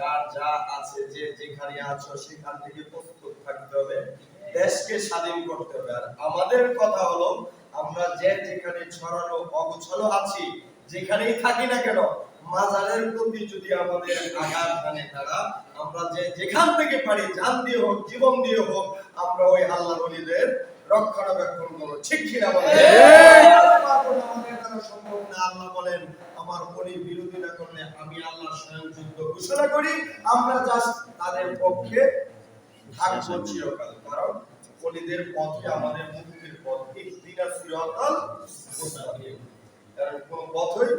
যার যা আছে যে যেখানে আছো সেখান থেকে প্রস্তুত থাকতে হবে। দেশকে স্বাধীন করতে হবে। আর আমাদের কথা হলো আমরা যে যেখানে ছড়ানো অগোছালো আছি যেখানেই থাকি না কেন মাজারের প্রতি যদি আমাদের আঘাত হানে তারা আমরা যে যেখান থেকে পারি জান দিয়ে হোক জীবন দিয়ে হোক আমরা ওই আল্লাহ বলিদের রক্ষণাবেক্ষণ করব। ঠিক কিনা দ্বারা সম্ভব না আল্লাহ বলেন আমার অলির বিরোধিতা করলে আমি আল্লাহ ঘোষণা করি, আমরা জাস্ট তাদের পক্ষে থাকব চিরকাল। কারণ অলিদের পথে, আমাদের মুক্তির পথ সিরাতাল মুস্তাকিম কারণ কোন পথই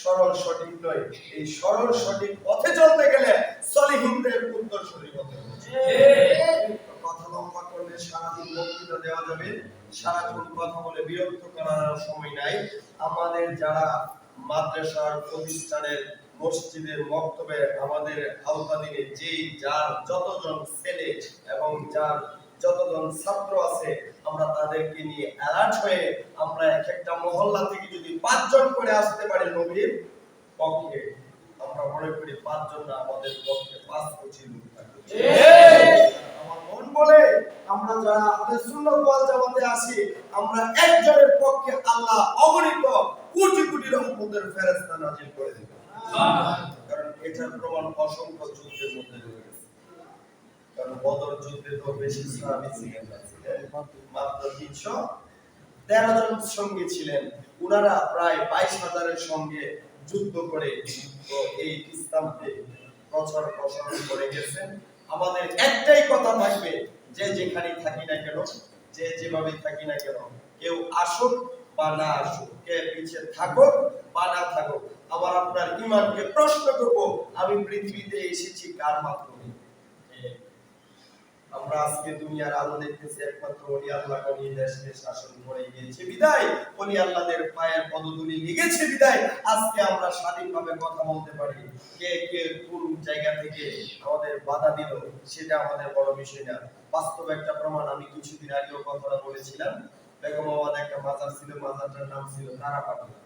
সরল, সঠিক নয়। এই সরল, সঠিক পথে চলতে গেলে সলিহিনদের উত্তরসূরি হতে কথা লম্বা করলে সারাদিন বক্তৃতা দেওয়া যাবে। সারাক্ষণ কথা বলে বিরক্ত করার সময় নাই। আমাদের যারা মাদ্রাসার প্রতিষ্ঠানের মসজিদের মক্তবে আমাদের আওতাধীনে যেই, যার যতজন ছেলে এবং যার যতজন ছাত্র আছে, আমরা তাদেরকে নিয়ে অ্যালার্ট হয়ে আমরা এক একটা মহল্লা থেকে যদি পাঁচজন করে আসতে পারি নবীর পক্ষে, আমরা মনে করি পাঁচজন না আমাদের পক্ষে পাঁচ কোটি লোক আমার মন বলে, আমরা যারা আমাদের সুন্নত ওয়াল জামাতে আসি আমরা একজনের পক্ষে আল্লাহ অগণিত কোটি কোটি রহমতের ফেরেশতা নাজিল করে দেবে। কারণ এটার প্রমাণ অসংখ্য যুদ্ধের মধ্যে কারণ বদর যুদ্ধে তো বেশি ছিলেন মাত্র তেরো জন ছিলেন। উনারা প্রায় বাইশ হাজারের সঙ্গে যুদ্ধ করে এই ইসলামকে প্রচার প্রসার করে গেছেন। আমাদের একটাই কথা থাকবে, যে যেখানে থাকি না কেন, যে যেভাবে থাকি না কেন, কেউ আসুক বা না আসুক। কে পিছিয়ে থাকুক বা না থাকুক, আবার আপনার ইমানকে প্রশ্ন করব, আমি পৃথিবীতে এসেছি কার মাধ্যমে? আমরা আজকে দুনিয়ার আলো দেখতেছি, একমাত্র আল্লাহ দেশকে শাসন করে গিয়েছে। বিদায় আল্লাহদের পায়ের লেগেছে, বিদায়। আজকে আমরা স্বাধীনভাবে কথা বলতে পারি, কে কে কোন জায়গা থেকে আমাদের বাধা দিল, সেটা আমাদের বড় বিষয় না। বাস্তব একটা প্রমাণ আমি কিছুদিন আগেও কথাটা বলেছিলাম। বেগমাবাদ একটা মাজার ছিল, মাজারটার নাম ছিল তারাপাগলা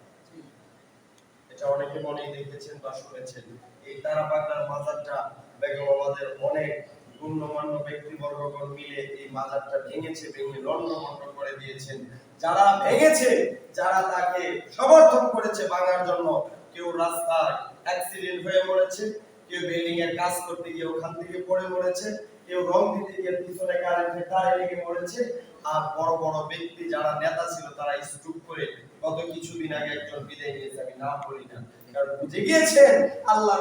এটা অনেকে মনেই দেখেছেন বা শুনেছেন। এই তারাপাগলার মাজারটা বেগমাবাদের অনেক গণ্যমান্য ব্যক্তিবর্গগণ মিলে এই মাজারটা ভেঙেছে, ভেঙে লন্ডভন্ড করে দিয়েছেন। যারা ভেঙেছে, যারা তাকে সমর্থন করেছে ভাঙার জন্য, কেউ রাস্তায় অ্যাক্সিডেন্ট হয়ে মরেছে, কেউ বিল্ডিং এর কাজ করতে গিয়ে ওখান থেকে পড়ে মরেছে কেউ রং দিতে গিয়ে পিছনে কারেন্টের তারে লেগে মরেছে আর বড় বড় ব্যক্তি যারা নেতা ছিল, তারা করে আগে একজন বিদায় নিয়েছে, আমি নাম বলি না। কারণ বুঝে গিয়েছেন, আল্লাহ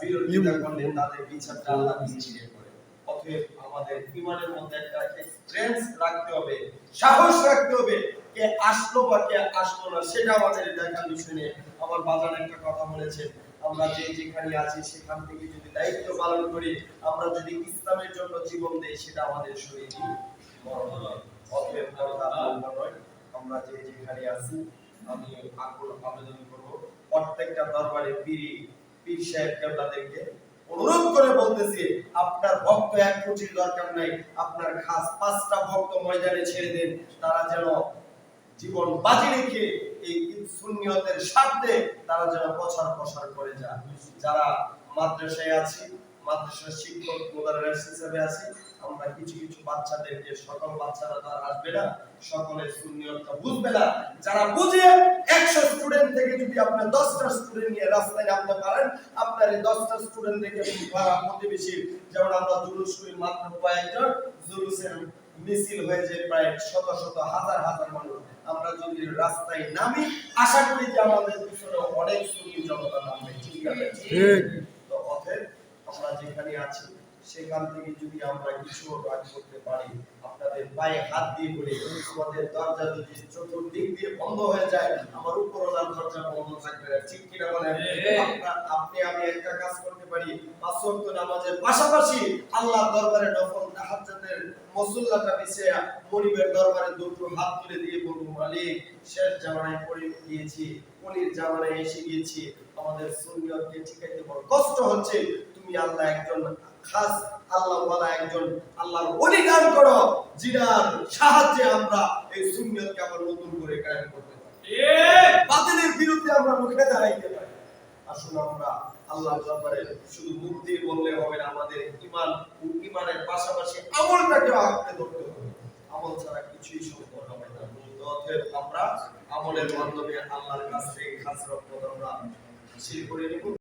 বিরোধিতা করলে তাদের বিচারটা আল্লাহ করে। অতএব আমাদের ইমানের মধ্যে একটা স্ট্রেংথ রাখতে হবে, সাহস রাখতে হবে, কে আসলো বা কে আসলো না, সেটা আমাদের দেখার বিষয় নিয়ে আমার বাজার একটা কথা বলেছে আমরা যে যেখানে আছি, সেখান থেকে যদি দায়িত্ব পালন করি, আমরা যদি ইসলামের জন্য জীবন দেই, সেটা আমাদের শরীরই আমরা যে যেখানে আছি, আমি আকুল আবেদন করব। প্রত্যেকটা দরবারে পীর পীর সাহেব কেবলাদেরকে অনুরোধ করে বলতেছি, আপনার ভক্ত এক কোটির দরকার নাই, আপনার খাস পাঁচটা ভক্ত ময়দানে ছেড়ে দেন, তারা যেন জীবন বাজি রেখে এই সুন্নিয়তের স্বার্থে তারা যেন প্রচার প্রসার করে যায় যারা মাদ্রাসায় আছি, মাদ্রাসার শিক্ষক মোদারের হিসেবে আছি, আমরা কিছু কিছু বাচ্চাদেরকে, সকল বাচ্চারা তো আর আসবে না, সকলের সুন্নিয়তটা বুঝবে না। যারা বুঝে, একশো স্টুডেন্ট থেকে যদি আপনি দশটা স্টুডেন্ট নিয়ে রাস্তায় নামতে পারেন, আপনার এই দশটা স্টুডেন্ট থেকে প্রতিবেশী যেমন আমরা জুলুস করি মাত্র কয়েকজন, জুলুসের মিছিল হয়ে যায় প্রায় শত শত হাজার হাজার মানুষ। আমরা যদি রাস্তায় নামি আশা করি যে আমাদের পিছনে অনেক সুন্নি জনতা নামবে ঠিক আছে তো অতএব আমরা যেখানে আছি সেখান থেকে যদি আমরা কিছু রাগ করতে পারি আপনাদের পায়ে হাত দিয়ে বলি আমাদের দরজা যদি চতুর্দিক দিয়ে বন্ধ হয়ে যায় আমার উপরওয়ালার দরজা বন্ধ থাকবে না। ঠিক কিনা বলেন? আপনি আমি একটা কাজ করতে পারি পাঁচ নামাজের পাশাপাশি আল্লাহ দরবারে নফল মুসল্লাটা বিছিয়ে মনিবের দরবারে দুটো হাত তুলে দিয়ে বলব মালিক শেষ জামানায় পড়ে গিয়েছি পনির জামানায় এসে গিয়েছি আমাদের সুন্নিয়তকে ঠিকাইতে বড় কষ্ট হচ্ছে তুমি আল্লাহ একজন খাস আল্লাহ ওয়ালা একজন আল্লাহর ওলি দান করো জিনার সাহায্যে আমরা এই সুন্নিয়তকে আবার নতুন করে কায়েম করতে পারি। বাতিলের বিরুদ্ধে আমরা মুখে দাঁড়াইতে পারি। আসুন আমরা আল্লাহর ব্যাপারে শুধু মুখ দিয়ে বললে হবে না, আমাদের ইমান ইমানের পাশাপাশি আমলটাকে আঁকড়ে ধরতে হবে। আমল ছাড়া কিছুই সম্ভব হবে না। অতএব আমরা আমলের মাধ্যমে আল্লাহর কাছ থেকে আমরা হাসিল করে নেব।